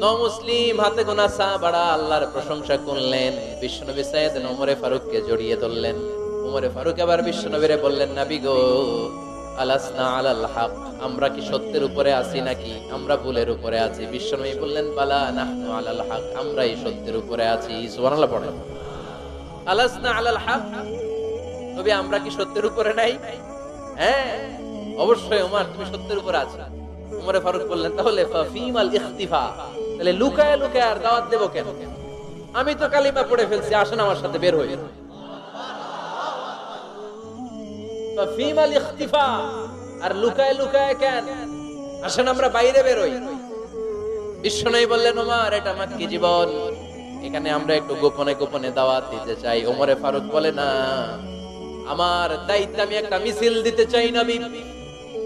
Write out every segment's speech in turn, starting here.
মুসলিম হাতে গোনা সাহাবারা আল্লাহর প্রশংসা করলেন। বিশ্বনবী সাইয়েদ ওমরে ফারুককে জড়িয়ে ধরলেন। ওমরে ফারুক আবার বিশ্বনবীরে বললেন, নাবি গো, আলাসনা আলাল হক, আমরা কি সত্যের উপরে আছি নাকি? আমরা ভুলের উপরে আছি। বিশ্বনবী বললেন, বালা নাহনু আলাল হক, আমরাই সত্যের উপরে আছি। সুবহানাল্লাহ পড়েন। আলাসনা আলাল হক, নবী, আমরা কি সত্যের উপরে নাই? হ্যাঁ অবশ্যই ওমর তুমি সত্যের উপরে আছো। ওমরে ফারুক বললেন, তাহলে ফাফিমাল ইখতিফা। তাহলে লুকায় লুকায় আর দাওয়াত দেব কেন? আমি তো কালিমা পড়ে ফেলছি, আসেন আমার সাথে বের হই। আর লুকায় লুকায় কেন? আসেন আমরা বাইরে বের হই। বিশ্বনবী বললেন, ওমর, এটা মাক্কি জীবন। এখানে আমরা একটু গোপনে গোপনে দাওয়াত দিতে চাই। ওমরে ফারুক বলে, না, আমার দায়িত্ব আমি একটা মিছিল দিতে চাই নবী।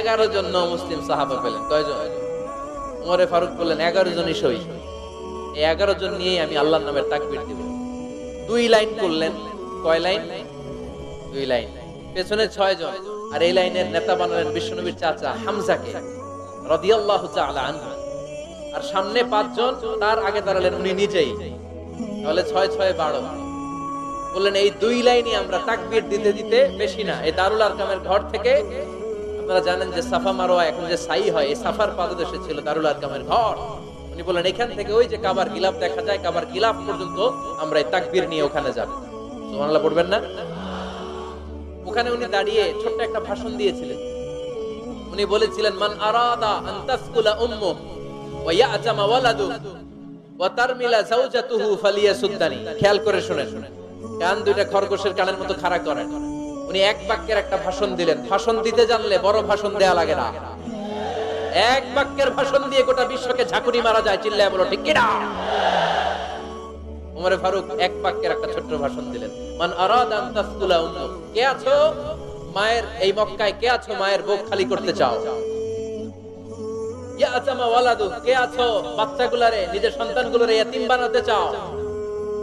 এগারো জন মুসলিম সাহাবা পেলেন। কয়জন? উমরে ফারুক বললেন, এগারো জনই সই। এই এগারো জন নিয়েই আমি আল্লাহর নামের তাকবির দিব। দুই লাইন করলেন। কয় লাইন? দুই লাইন। পেছনে ছয় জন। আর এই লাইনের নেতা বানালেন বিশ্বনবীর চাচা হামজাকে, রাদিয়াল্লাহু তাআলা আনহু। আর সামনে পাঁচজন, তার আগে দাঁড়ালেন উনি নিজেই। তাহলে ছয় ছয় বারো। বললেন, এই দুই লাইনে আমরা তাকবীর দিতে দিতে বেশি না। এই দারুল আরকামের ঘর থেকে আপনারা জানেন যে সাফা মারোয়া এখন যে সাই হয়, এই সাফার পাদদেশে ছিল দারুল আরকামের ঘর। উনি বললেন, এখান থেকে ওই যে কাবার গিলাফ দেখা যায়, কাবার গিলাফ পর্যন্ত আমরা এই তাকবীর নিয়ে ওখানে যাব। সুবহানাল্লাহ পড়বেন না? ওখানে উনি দাঁড়িয়ে ছোট্ট একটা ভাষণ দিয়েছিলেন। উনি বলেছিলেন, মান আরাদা আন তাসকুলা উম্মু ওয়া ইয়াতামা ওয়ালাদু ওয়া তারমিলা যাওজাতুহু ফালিয়াসুদ্দানি। খেয়াল করে শুনেন, কান দুইটা খরগোশের কানের মতো খাড়া করেন। উনি এক বাক্যের একটা ভাষণ দিলেন। ভাষণ দিতে জানলে বড় ভাষণ দেয়া লাগে না। এক বাক্যের ভাষণ দিয়ে গোটা বিশ্বকে ঝাঁকুনি মারা যায়, চিল্লায় বলো, ঠিক কিনা উমরে ফারুক এক বাক্যের একটা ছোট্ট ভাষণ দিলেন। মান আরাদা আন তাসকুলা উম্মু কে আছো? মায়ের, এই মক্কায় কে আছো? মায়ের বুক খালি করতে চাও। ইয়াতামা ওয়ালাদু, কে আছো? বাচ্চাগুলারে, নিজের সন্তানগুলোরে ইতিম বানাতে চাও।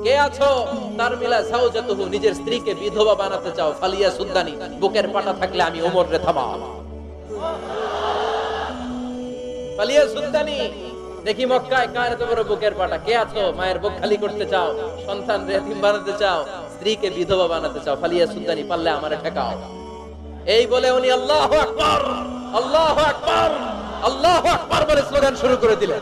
কে আছো? তার মিলা সাউজাতুহু নিজের স্ত্রীকে বিধবা বানাতে চাও, ফালিয়া সুদ্দানি বুকের পাটা থাকলে আমি ওমর রে থামা ফালিয়া সুদ্দানি দেখি মক্কায় কার বড় বুকের পাটা? কে আছো? মায়ের বুক খালি করতে চাও? সন্তান রে, এতিম বানাতে চাও? স্ত্রীকে বিধবা বানাতে চাও? ফালিয়া সুদ্দানি পারলে আমারে ঠেকাও। এই বলে উনি আল্লাহু আকবার আল্লাহু আকবার আল্লাহু আকবার বলে স্লোগান শুরু করে দিলেন।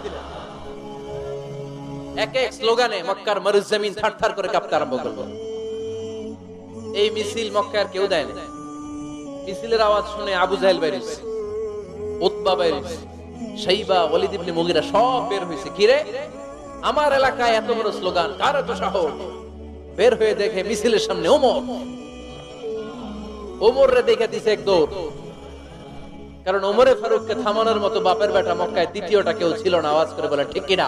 আমার এলাকায় এত বড় স্লোগান, কার এত বের হয়ে দেখে মিছিলের সামনে ওমর। ওমর রে দেখে দিছে এক কারণ ওমরে ফারুককে থামানোর মতো বাপের বেটা মক্কায় দ্বিতীয়টা কেউ ছিল না, আওয়াজ করে বলে, ঠিক কিনা?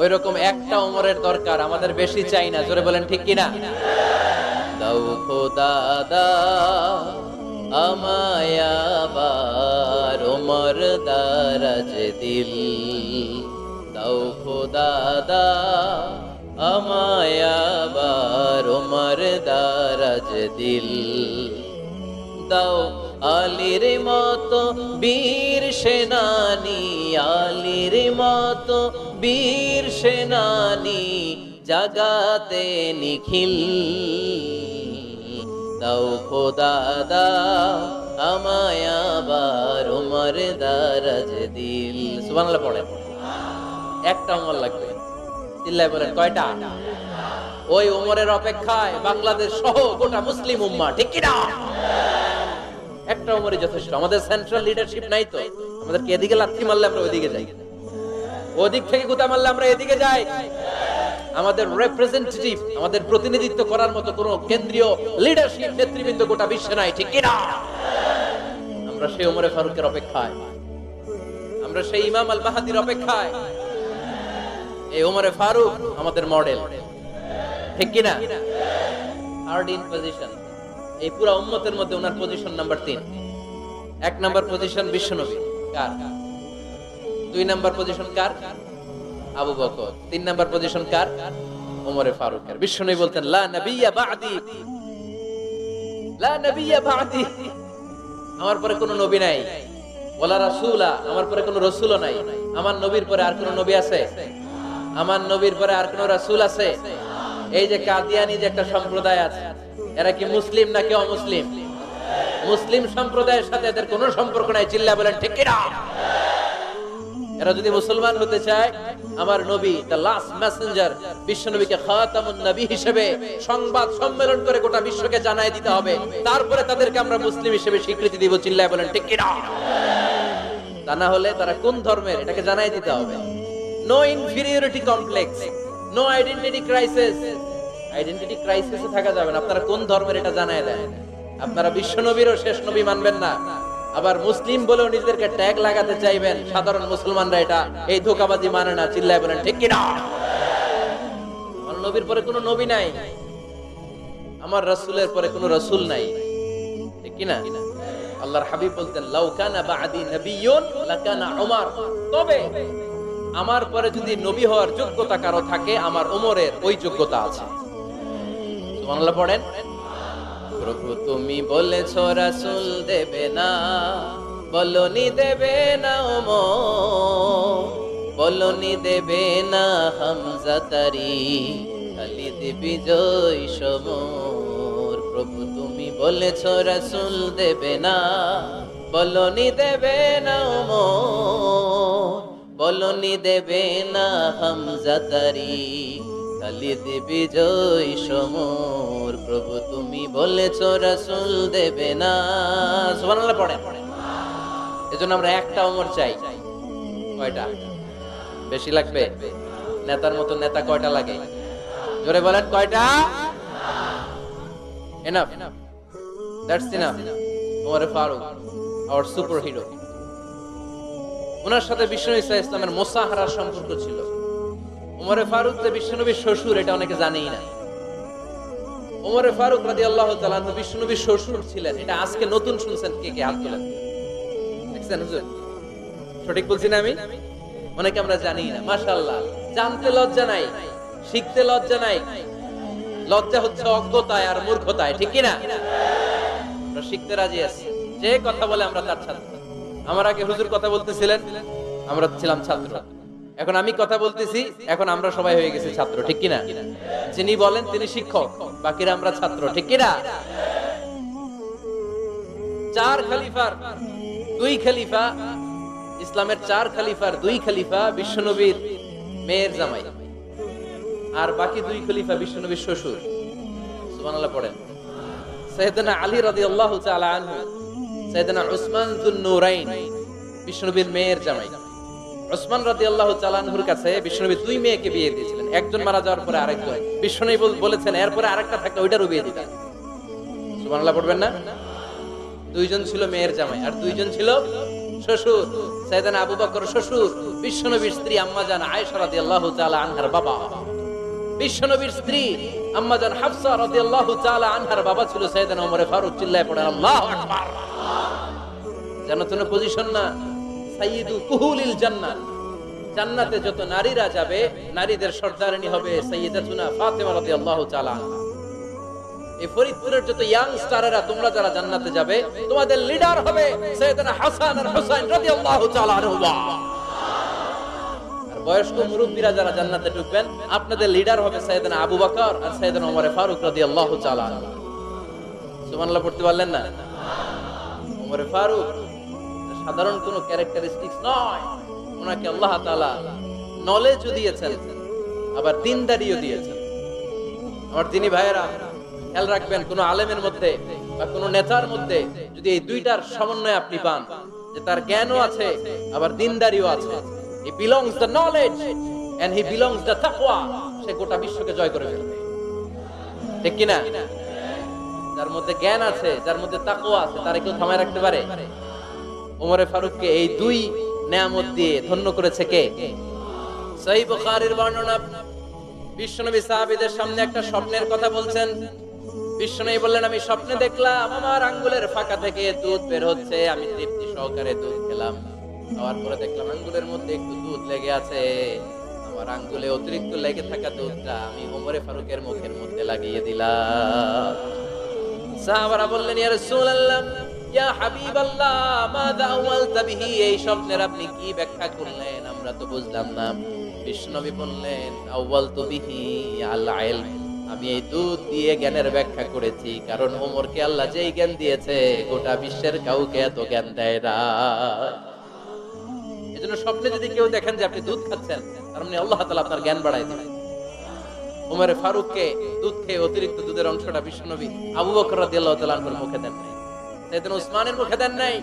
ওই রকম একটা ওমরের দরকার, আমাদের বেশি চাই না। জোরে বলেন, ঠিক কিনা? দাও খোদা, দাও আমায় আবার ওমর দারাজ দিল। দাও খোদা, দাও আমায় আবার ওমর দারাজ দিল। দাও আলির মতো বীর সেনানি, আলির মতো বীর সেনানি জাগাতে নিখিল। দাও খোদা, দাও আমায় আবার উমর দারাজ দিল। সুবহানাল্লাহ পড়েন একটা উমর লাগবে। চিল্লায় বলেন, কয়টা? ওই উমরের অপেক্ষায় বাংলাদেশ সহ গোটা মুসলিম উম্মা, ঠিক কিনা? একটা উমরে যথেষ্ট। আমাদের সেন্ট্রাল লিডারশিপ নাই তো। আমাদেরকে এদিকে লাথি মারলে আমরা ওইদিকে যাই। ওদিক থেকে গুতা মারলে আমরা এদিকে যাই। আমাদের রিপ্রেজেন্টেটিভ আমাদের প্রতিনিধিত্ব করার মতো কোনো কেন্দ্রীয় লিডারশিপ নেতৃবৃন্দ গোটা বিশ্বে নাই, ঠিক কিনা? আমরা সেই উমরে ফারুকের অপেক্ষায়। আমরা সেই ইমাম আল মাহাদির অপেক্ষায়। এই উমরে ফারুক আমাদের মডেল ঠিক কিনা? থার্ড ইন পজিশন এই পুরো উম্মতের মধ্যে ওনার পজিশন নাম্বার তিন। এক নাম্বার পজিশন বিশ্বনবী। কার? দুই নাম্বার পজিশন কার? Abu Bakr. তিন নাম্বার পজিশন কার? ওমরে ফারুকের। বিশ্বনবী বলতেন, লা নবিয়্যা বা'দি। লা নবিয়্যা বা'দি। আমার পরে কোনো নবী নাই। ওয়ালা রাসূলা। আমার পরে কোনো রাসূলও নাই। আমার নবীর পরে আর কোনো নবী আছে? আমার নবীর পরে আর কোনো রাসূল আছে? এই যে কাদিয়ানি যে একটা সম্প্রদায় আছে, এরা কি মুসলিম নাকি অমুসলিম? মুসলিম সম্প্রদায়ের সাথে এদের কোনো সম্পর্ক নাই, চিল্লা বলেন, ঠিক কিনা? এরা যদি মুসলমান হতে চায়, আমার নবী দ্য লাস্ট মেসেঞ্জার বিশ্ব নবীকে খাতামুন নবী হিসেবে সংবাদ সম্মেলন করে গোটা বিশ্বকে জানাই দিতে হবে। তারপরে তাদেরকে আমরা মুসলিম হিসেবে স্বীকৃতি দিব, চিল্লায় বলেন, ঠিক কিনা? তা না হলে তারা কোন ধর্মের? এটাকে জানাই দিতে হবে। No inferiority complex no identity crisis identity ক্রাইসিসে থাকা যাবে না। আপনারা কোন ধর্মের এটা জানায় দেন? আপনারা বিশ্ব নবীরও শেষ নবী মানবেন না। আবার মুসলিম বলেও নিজেদেরকে ট্যাগ লাগাতে চাইবেন। সাধারণ মুসলমানরা এটা, এই ধোকাবাজি মানে না, চিল্লায় বলেন, ঠিক কিনা? নবীর পরে কোনো নবী নাই। আমার রাসূলের পরে কোনো রাসূল নাই। ঠিক কিনা? আল্লাহর হাবিব বলতেন, লাউ কানা বাদি নবিয়্যুন লাকানা উমর। তবে আমার পরে যদি নবী হওয়ার যোগ্যতা কারও থাকে, আমার ওমরের ওই যোগ্যতা আছে। সুবহানাল্লাহ পড়েন। প্রভু তুমি বলেছ, রাসূল দেবে না। বলনি দেবে না ওমর। বলনি দেবে না হামজা তারি। খালিদ বিজয় সমর। প্রভু তুমি বলেছ, রাসূল দেবে না। বলনি দেবে না ওমর। বলনি দেবে না হামজা তারি। খালিদ বিজয় সমর। প্রভু, তুমি বলেছ রাসূল দেবে না। সুবহানাল্লাহ পড়েন। এজন্য আমরা একটা ওমর চাই। কয়টা? বেশি লাগবে? নেতার মতো নেতা কয়টা লাগে? জোরে বলেন, কয়টা? Enough that's enough Omar Farooq our superhero ওনার সাথে বিষ্ণু ইসা ইসলামের মোসাহারার সম্পর্ক ছিল। ওমরে ফারুক যে বিশ্বনবীর শ্বশুর, এটা অনেকে জানেই না। ওমরে ফারুক রাদি আল্লাহ বিশ্বনবীর শ্বশুর ছিলেন। এটা আজকে নতুন শুনছেন কে কে হাত তোলেন। সঠিক বলছি না আমি? অনেকে আমরা জানি না, মাশাআল্লাহ। জানতে লজ্জা নাই, শিখতে লজ্জা নাই। লজ্জা হচ্ছে অজ্ঞতায় আর মূর্খতায়, ঠিক কি না আমরা শিখতে রাজি আছি। যে কথা বলে আমরা তার ছাত্র। আমার আগে হুজুর কথা বলতেছিলেন, আমরা ছিলাম ছাত্র। এখন আমি কথা বলতেছি, এখন আমরা সবাই হয়ে গেছি ছাত্র, ঠিক কিনা? যিনি বলেন তিনি শিক্ষক, বাকিরা আমরা ছাত্র, ঠিক কিনা? চার খলিফার, দুই খলিফা, ইসলামের চার খলিফার, দুই খলিফা, বিশ্বনবীর মেয়ের জামাই। আর বাকি দুই খলিফা বিশ্বনবীর শ্বশুর। সুবহানাল্লাহ পড়েন। সৈয়দনা আলী রাদিয়াল্লাহু তাআলা আনহু সৈয়দনা উসমান যুন নূরাইন বিশ্বনবীর মেয়ের জামাই। উসমান রাদিয়াল্লাহু তাআলা আনহুর কাছে বিশ্বনবী দুই মেয়েকে বিয়ে দিয়েছিলেন। একজন মারা যাওয়ার পরে আরেকজন বল- বলেছেন, এরপরে আরেকটা থাকলে ওইটারও বিয়ে দিবেন সুবহানাল্লাহ পড়বেন না? দুইজন ছিল মেয়ের জামাই, আর দুইজন ছিল শ্বশুর। সাইদানা আবু বকর শ্বশুর, বিশ্বনবীর স্ত্রী আম্মাজান আয়েশা রাদিয়াল্লাহু তাআলা আনহার বাবা। বিশ্বনবীর স্ত্রী আম্মাজান হাফসা রাদিয়াল্লাহু তাআলা আনহার বাবা ছিল সাইদানা ওমর ফারুক, চিল্লায় পড়ে, আল্লাহু কোনো পজিশন না। জান্নাত। যত নারীরা যাবে, নারীদের হবে যারা জান্নাতে বয়স্ক মুরব্বীরা যারা জান্নাতে ঢুকবেন, আপনাদের লিডার হবে সৈয়দনা আবু বকর আর সৈয়দনা ওমর ফারুক রাদিয়াল্লাহু তাআলা সুবহানাল্লাহ, পড়তে পারলেন না? ফারুক সাধারণ কোনো ক্যারেক্টারিস্টিক্স নয়। ওনাকে আল্লাহ তাআলা নলেজও দিয়েছেন, আবার দিনদারিও দিয়েছেন। আমার দিনী ভাইয়েরা, খেয়াল রাখবেন, কোন আলেমের মধ্যে বা কোন নেতার মধ্যে যদি এই দুইটার সমন্বয় আপনি পান, যে তার জ্ঞানও আছে, আবার দিনদারিও আছে। He belongs the knowledge and he belongs the তাকওয়া সে গোটা বিশ্বকে জয় করে ফেলবে। ঠিক কি না যার মধ্যে জ্ঞান আছে, যার মধ্যে তাকওয়া আছে, তারে কেউ থামায় রাখতে পারে? ওমরে ফারুককে এই দুই নেয়ামত দিয়ে ধন্য করেছে কে? সহিহ বুখারীর বর্ণনা, বিশ্বনবী সাহাবীদের সামনে একটা স্বপ্নের কথা বলছেন। বিশ্বনবী বললেন, আমি স্বপ্নে দেখলাম, আমার আঙ্গুলের ফাঁকা থেকে দুধ বের হচ্ছে, আমি তৃপ্তি সহকারে দুধ খেলাম। খাওয়ার পরে দেখলাম আঙ্গুলের মধ্যে একটু দুধ লেগে আছে। আমার আঙ্গুলে অতিরিক্ত লেগে থাকা দুধটা আমি ওমরে ফারুকের মুখের মধ্যে লাগিয়ে দিলাম। সাহাবারা বললেন, ইয়া রাসূলুল্লাহ আমি এই দুধ দিয়ে জ্ঞানের ব্যাখ্যা করেছি, কারণ ওমরকে আল্লাহ যেই জ্ঞান দিয়েছে, গোটা বিশ্বের কাউকে এত জ্ঞান দেয় না। এজন্য স্বপ্নে যদি কেউ দেখেন যে আপনি দুধ খাচ্ছেন, তার মানে আল্লাহ তাআলা আপনার জ্ঞান বাড়ায় দিবেন। উমরে ফারুককে দুধ খেয়ে অতিরিক্ত দুধের অংশটা বিষ্ণনবী আবু বকর রাদিয়াল্লাহু তাআলা আনহুর মুখে দেন নাই। সাইয়েদনা উসমানের মুখে দেন নাই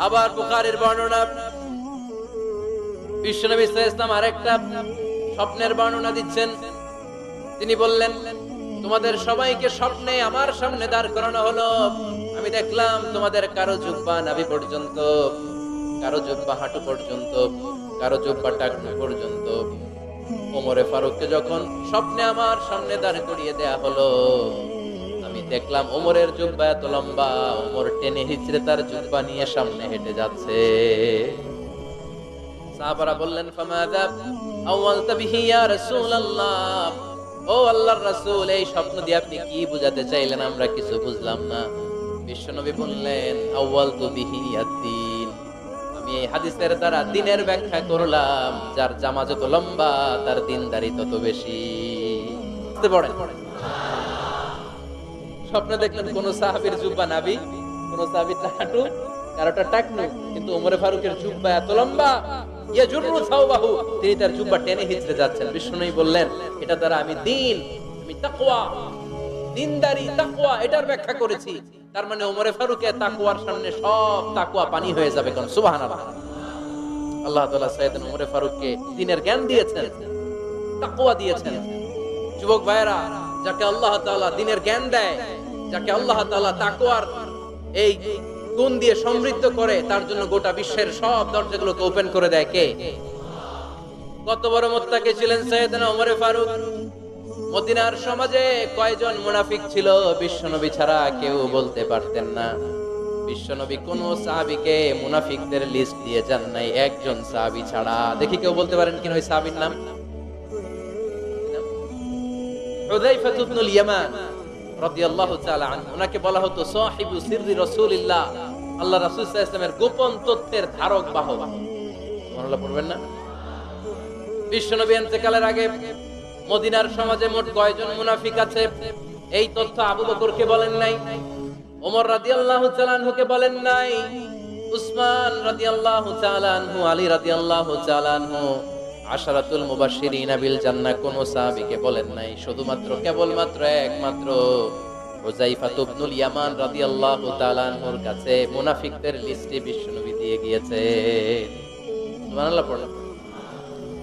আবার বর্ণনা আরেকটা স্বপ্নের বর্ণনা দিচ্ছেন। তিনি বললেন, তোমাদের সবাইকে স্বপ্নে আমার সামনে দাঁড় করানো হলো। আমি দেখলাম তোমাদের কারও জুব্বা নাভি পর্যন্ত, কারও জুব্বা হাঁটু পর্যন্ত, কারও জুব্বা টাকনু পর্যন্ত। ওমরে ফারুককে যখন স্বপ্নে আমার সামনে দাঁড় করিয়ে দেয়া হলো, আমি দেখলাম ওমরের জুব্বা এত লম্বা, ওমর টেনে হিচড়ে তার জুব্বা নিয়ে সামনে হেঁটে যাচ্ছে। সাহাবারা বললেন ফামাদা আউয়ালতা বিহি ইয়া রাসূলুল্লাহ? ও আল্লাহর রাসূল, এই স্বপ্ন দিয়ে আপনি কি বুঝাতে চাইলেন? আমরা কিছু বুঝলাম না। বিশ্বনবী বললেন আউয়ালতু বিহি আদ-দীন আমি এই হাদিসের দ্বারা দিনের ব্যাখ্যা করলাম, যার জামা যত লম্বা, তার দিনদারি তত বেশি। পারেন? দেখলেন কোন সাহাবীর জুব্বা নাবি কোন সাহাবীর হাঁটু কারোটা টাকনু, কিন্তু ওমরে ফারুকের জুব্বা এত লম্বা তিনি তার জুব্বা টেনে হিচড়ে যাচ্ছেন। বিষ্ণুই বললেন, এটা দ্বারা আমি দিন, আমি তাকওয়া, দিনদারি, তাকওয়া, এটার ব্যাখ্যা করেছি। তার মানে ওমরে ফারুকের তাকওয়ার সামনে সব তাকওয়া পানি হয়ে যাবে কারণ সুবহানাল্লাহ। আল্লাহ তাআলা সাইয়েদনা ওমরে ফারুককে দিনের জ্ঞান দিয়েছেন, তাকওয়া দিয়েছেন। যুবক ভাইয়েরা, যাকে আল্লাহ তাআলা দিনের জ্ঞান দেয়, যাকে আল্লাহ তাআলা তাকওয়ার এই গুণ দিয়ে সমৃদ্ধ করে, তার জন্য গোটা বিশ্বের সব দরজাগুলোকে ওপেন করে দেয় কে? কত বড় মোত্তাকে ছিলেন সৈয়দনা ওমরে ফারুক। মদিনার সমাজে কয়জন মুনাফিক ছিল বিশ্বনবী ছাড়া কেউ বলতে পারতেন না। বিশ্বনবী কোন সাহাবীকে মুনাফিকদের লিস্ট দিয়ে যান নাই, একজন সাহাবী ছাড়া। দেখি কেউ বলতে পারেন কিনা ওই সাহাবীর নাম? বলা হতো আল্লাহ গোপন ধারক না? বিশ্বনবী ইন্তেকালের আগে মদিনার সমাজে মোট কয়জন মুনাফিক আছে? এই তথ্য আবু বকরকে বলেন নাই, ওমর রাদিয়াল্লাহু তাআলা আনহুকে বলেন নাই, উসমান রাদিয়াল্লাহু তাআলা আনহু, আলী রাদিয়াল্লাহু তাআলা আনহু, আশারাতুল মুবাশশিরিনা কোন বলেন নাই। শুধুমাত্র কেবলমাত্র একমাত্র ইয়ামান কাছে মুনাফিকদের লিস্টে বিশ্বনবী দিয়ে গিয়েছে। পড়লাম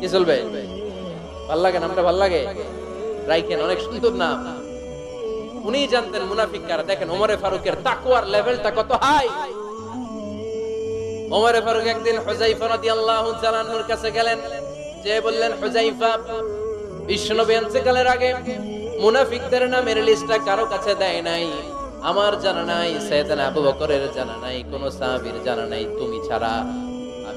কি চলবে? ভালো লাগে নামটা ভালো লাগে? রাইখেন, অনেক সুন্দর নাম। উনি জানতেন মুনাফিক কারা। দেখেন, ওমরে ফারুকের তাকওয়ার লেভেলটা কত হাই! ওমরে ফারুক একদিন হুজাইফা রাদিয়াল্লাহু তাআলা আনহুর কাছে গেলেন। যে বললেন হুজাইফা বিশ্বনবী ইন্তেকালের আগে। মুনাফিকদের নামের লিস্টটা কারও কাছে দেয় নাই। আমার জানা নাই সাইয়েদনা আবু বকরের জানা নাই, কোন সাহাবীর জানা নাই। তুমি ছাড়া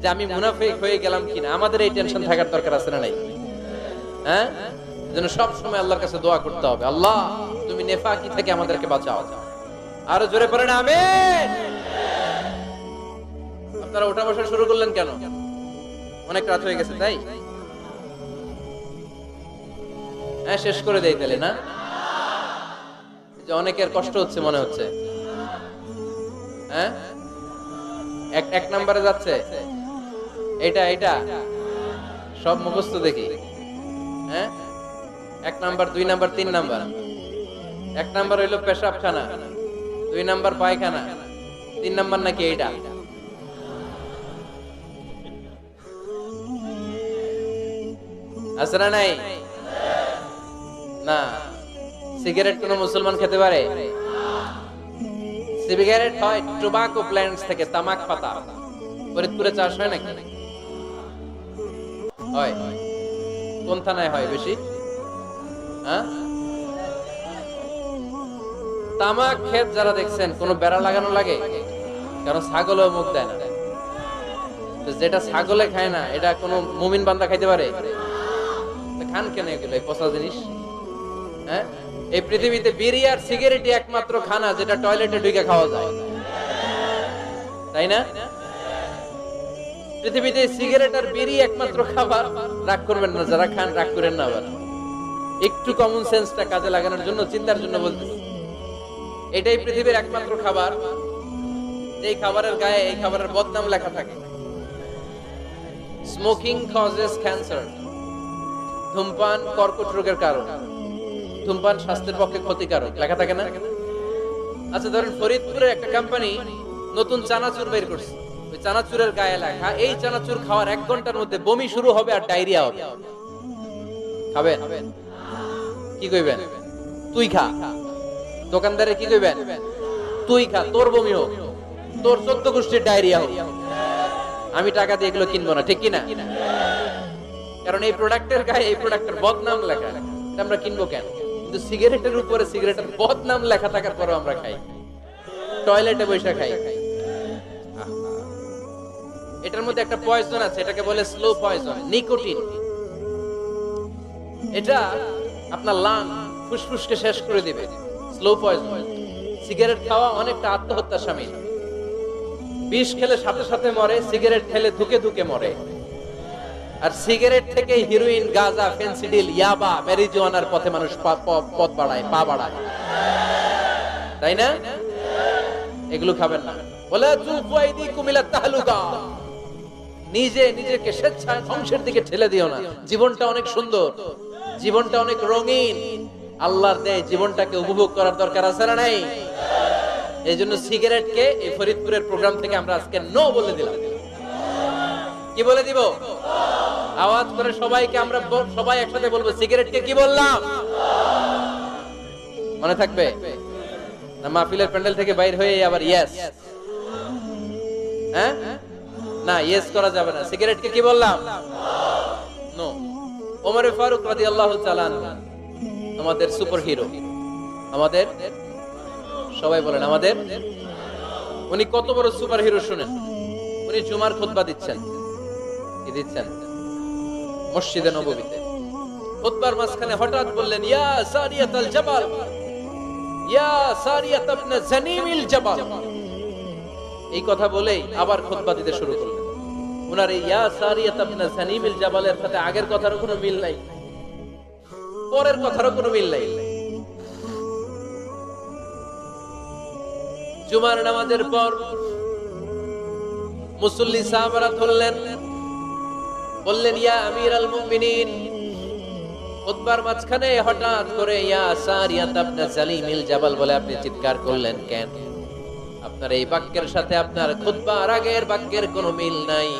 যে আমি মুনাফিক হয়ে গেলাম কিনা? আমাদের এই টেনশন থাকার দরকার আছে না নাই? হ্যাঁ? যেন সব সময় আল্লাহর কাছে দোয়া করতে হবে। আল্লাহ, তুমি নেফাকি থেকে আমাদেরকে বাঁচাও। আরও জোরে পড়েন আমিন! আপনারা ওঠা বসা শুরু করলেন কেন? অনেক রাত হয়ে গেছে, তাই? হ্যাঁ শেষ করে দেয় তাহলে, না? যে অনেকের কষ্ট হচ্ছে, মনে হচ্ছে। হ্যাঁ? এক এক নম্বরে যাচ্ছে। এটা এটা। সব মুখস্থ দেখি। হ্যাঁ? এক নাম্বার, দুই নাম্বার, তিন নাম্বার। এক নাম্বার হইল পেশাবখানা, দুই নাম্বার পায়খানা, তিন নাম্বার নাকি এইটা? আছে না নাই? না। সিগারেট কোন মুসলমান খেতে পারে? সিগারেট হয় টোবাকো প্ল্যান্টস থেকে, তামাক পাতা। ফরিদপুরে চাষ হয় নাকি? হয়। কোন থানায় হয় বেশি? হ্যাঁ? তামাক ক্ষেত যারা দেখছেন, কোনো বেড়া লাগানো লাগে? কারণ ছাগলও মুখ দেয় না। যেটা ছাগলে খায় না, এটা কোনো মুমিন বান্দা খাইতে পারে? খান কেন এগুলো পচা জিনিস? হ্যাঁ? এই পৃথিবীতে বিড়ি আর সিগারেটই একমাত্র খানা যেটা টয়লেটে ঢুকে খাওয়া যায়। তাই না? পৃথিবীতে সিগারেট আর বিড়ি একমাত্র খাবার। রাগ করবেন না, যারা খান রাগ করেন না আবার। একটু কমন সেন্সটা কাজে লাগানোর জন্য, চিন্তার জন্য বলতেছি। এটাই পৃথিবীর একমাত্র খাবার। যেই খাবারের গায়ে এই খাবারের বদনাম লেখা থাকে। স্মোকিং কজেস ক্যান্সার ধূমপান কর্কট রোগের কারণ। ধূমপান স্বাস্থ্যের পক্ষে ক্ষতিকারক, লেখা থাকে না? আচ্ছা ধরেন ফরিদপুরের একটা কোম্পানি নতুন চানাচুর বের করছে। চানাচুরের গায়ে লেখা এই চানাচুর খাওয়ার এক ঘণ্টার মধ্যে বমি শুরু হবে আর ডায়রিয়া হবে। খাবেন? কি কইবেন? তুই খা। দোকানদারে কি কইবেন? তুই খা, তোর বমি হোক, তোর চোদ্দ গোষ্ঠীর ডায়রিয়া হোক। আমি টাকা দিয়ে এগুলো কিনবো না, ঠিক কিনা? কারণ এই প্রোডাক্টের গায়ে, এই প্রোডাক্টের বদনাম লেখা। আমরা কিনবো কেন? কিন্তু সিগারেটের উপরে সিগারেটের বদনাম লেখা থাকার পরেও আমরা খাই। টয়লেটে বসে খাই। এটার মধ্যে একটা পয়জন আছে, এটাকে বলে স্লো পয়জন নিকোটিন এটা আপনার লাং ফুসফুসকে শেষ করে দিবে স্লো পয়জন সিগারেট খাওয়া অনেকটা আত্মহত্যা সামিল বিষ খেলে সাথে সাথে মরে সিগারেট খেলে ধুকে ধুকে মরে। আর সিগারেট থেকে হিরোইন গাজা ফেন্সিডিল ইয়াবা ম্যারিজুয়ানার পথে মানুষ পথ বাড়ায়, পা বাড়ায়। তাই না? এগুলো খাবেন না। বলে জুফাইদি কুমিলা তাহলুকা নিজে নিজেকে স্বেচ্ছায় ধ্বংসের দিকে ঠেলে দিও না। জীবনটা অনেক সুন্দর। জীবনটা অনেক রঙিন। আল্লাহর দেয় জীবনটাকে উপভোগ করার দরকার আছে না নাই? এই জন্য সিগারেটকে এই ফরিদপুরের প্রোগ্রাম থেকে আমরা আজকে নো বলে দিলাম। কি বলে দিব? আওয়াজ করে সবাইকে আমরা সবাই একসাথে বলব, সিগারেটকে কি বললাম? মনে থাকবে? না, মাহফিলের প্যান্ডেল থেকে বাইর হয়ে আবার ইয়েস হ্যাঁ? না ইয়েস করা যাবে না। সিগারেটকে কি বললাম? নো ওমরে ফারুক তাআলা আনহু, আমাদের সুপার হিরো আমাদের? সবাই বলেন আমাদের? উনি কত বড় সুপার হিরো শুনেন। উনি জুমার খুতবা দিচ্ছেন। কি দিচ্ছেন? মসজিদে নববীতে। খুতবার মাঝখানে হঠাৎ বললেন ইয়া সারিয়াতাল জাবাল ইয়া সারিয়াত ইবনে জানিমিল জাবাল। এই কথা বলেই আবার খুতবা দিতে শুরু করলেন। এই জাবালের সাথে আগের কোনো মিল নাই। পরের কথারও কোনো মিল নাই। জুমার নামাজের পর মুসল্লি সাহাবারা ধরলেন, বললেন, ইয়া আমির আল মুমিনিন। মাঝখানে হঠাৎ করে ইয়া সারিয়াত ইবনে সালিমিল জাবাল বলে আপনি চিৎকার করলেন কেন? আপনার এই বাক্যের সাথে আপনার খুতবার আগের বাক্যের কোনো মিল নাই।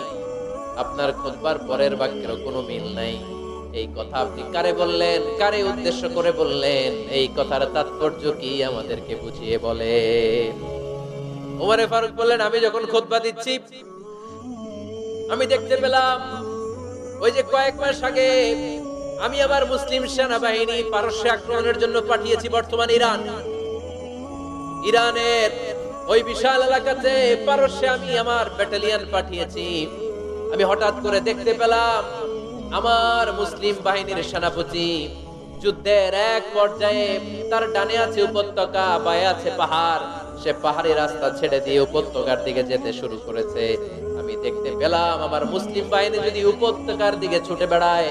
আপনার খুতবার পরের বাক্যের কোনো মিল নাই। এই কথা আপনি কারে বললেন? কারে উদ্দেশ্য করে বললেন? এই কথার তাৎপর্য কি আমাদেরকে বুঝিয়ে বলে? ওমরে ফারুক বললেন, আমি যখন খুতবা দিচ্ছি, আমি দেখতে পেলাম ওই যে কয়েক মাস আগে আমি আবার মুসলিম সেনাবাহিনী পারস্য আক্রমণের জন্য পাঠিয়েছি বর্তমান ইরান। ইরানের ওই বিশাল এলাকাতে পারস্যে আমি আমার ব্যাটালিয়ন পাঠিয়েছি। আমি হঠাৎ করে দেখতে পেলাম আমার মুসলিম বাহিনীর সেনাপতি যুদ্ধের এক পর্যায়ে তার ডানে আছে উপত্যকা, বায়ে আছে পাহাড়। সে পাহাড়ি রাস্তা ছেড়ে দিয়ে উপত্যকার দিকে যেতে শুরু করেছে। আমি দেখতে পেলাম আমার মুসলিম বাহিনী যদি উপত্যকার দিকে ছুটে বেড়ায়,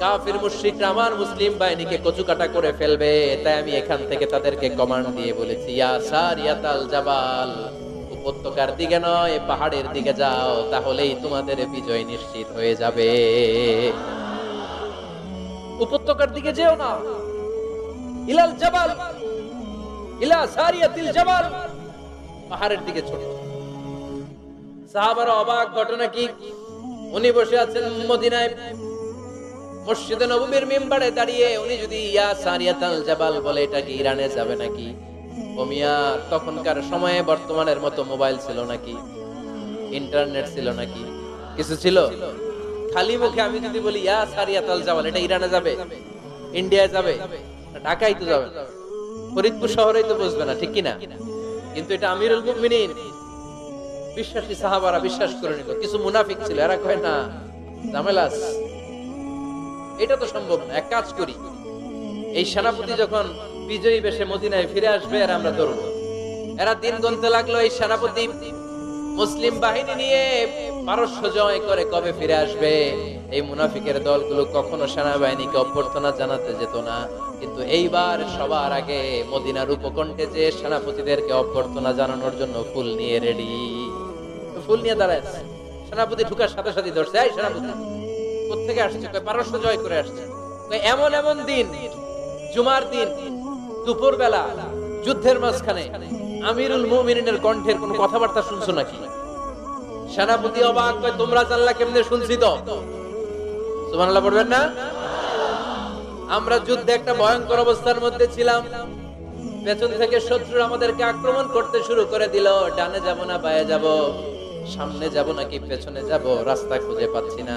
কাফির, মুশরিকরা আমার মুসলিম বাহিনীকে কচুকাটা করে ফেলবে। তাই আমি এখান থেকে তাদেরকে কমান্ড দিয়ে বলেছি, ইয়া সারিয়াতাল জাবাল। উপত্যকার দিকে নয়, পাহাড়ের দিকে যাও, তাহলেই তোমাদের বিজয় নিশ্চিত হয়ে যাবে। উপত্যকার দিকে যেও না। ইলাল জাবাল, ইলা সারিয়াতিল জাবাল। পাহাড়ের দিকে ছোট। সাহাবারা অবাক, ঘটনা কি? উনি বসে আছেন মদিনায়। মসজিদে নববীর মেম্বারে দাঁড়িয়ে উনি যদি ইয়া সারিয়াতাল জাবাল বলে, এটা কি ইরানে যাবে নাকি? ও তখনকার সময়ে বর্তমানের মতো মোবাইল ছিল নাকি? ইন্টারনেট ছিল নাকি? কিছু ছিল? খালি মুখে আমি যদি বলি, ইয়া সারিয়াতাল জাবাল এটা ইরানে যাবে? ইন্ডিয়ায় যাবে? ঢাকায় তো যাবে? ফরিদপুর শহরেই তো বুঝবে না, ঠিক কিনা? কিন্তু এটা আমিরুল মুমিনিন। বিশ্বাসী সাহাবারা বিশ্বাস করে নিল। কিছু মুনাফিক ছিল, এরা কয়, না জামেলাস এটা তো সম্ভব না, এক কাজ করি। এই সেনাপতি যখন বিজয়ী বেশে মদিনায় ফিরে আসবে আর আমরা ধরবো। এরা দিন গুনতে লাগল এই সেনাপতি। মুসলিম বাহিনী নিয়ে পারস্য জয় করে কবে ফিরে আসবে? এই মুনাফিকের দলগুলো কখনো সেনাবাহিনীকে অভ্যর্থনা জানাতে যেত না। কিন্তু এইবার সবার আগে মদিনার উপকণ্ঠে যে সেনাপতিদেরকে অভ্যর্থনা জানানোর জন্য ফুল নিয়ে রেডি। ফুল নিয়ে দাঁড়ায় সেনাপতি ঢুকার সাথে সাথে ধরছে, এই সেনাপতি কোথেকে আসছে? পারস্য জয় করে আসছে? এমন এমন দিন, জুমার দিন দুপুর বেলা যুদ্ধের মাঝখানে আমিরুল মুমিনিনের কণ্ঠের কোনো কথাবার্তা শুনছো নাকি? সেনাপতি অবাক কয় তোমরা জানলা কেমনে শুনছি তো? সুবহানাল্লাহ পড়বেন না? আমরা যুদ্ধে একটা ভয়ঙ্কর অবস্থার মধ্যে ছিলাম। পেছন থেকে শত্রু আমাদেরকে আক্রমণ করতে শুরু করে দিল। ডানে যাব না, বায়ে যাব, সামনে যাব নাকি পেছনে যাব, রাস্তা খুঁজে পাচ্ছি না।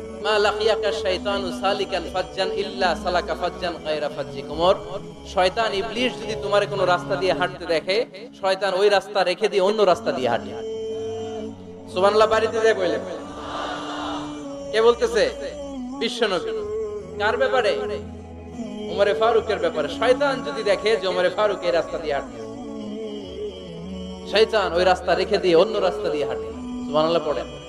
মা বলতেছে? কার ব্যাপারে? উমরে ফারুকের ব্যাপারে। শয়তান যদি দেখে যে উমরে ফারুক এই রাস্তা দিয়ে হাঁটে। শয়তান ওই রাস্তা রেখে দিয়ে অন্য রাস্তা দিয়ে হাঁটে। সুবহানাল্লাহ, পড়েন।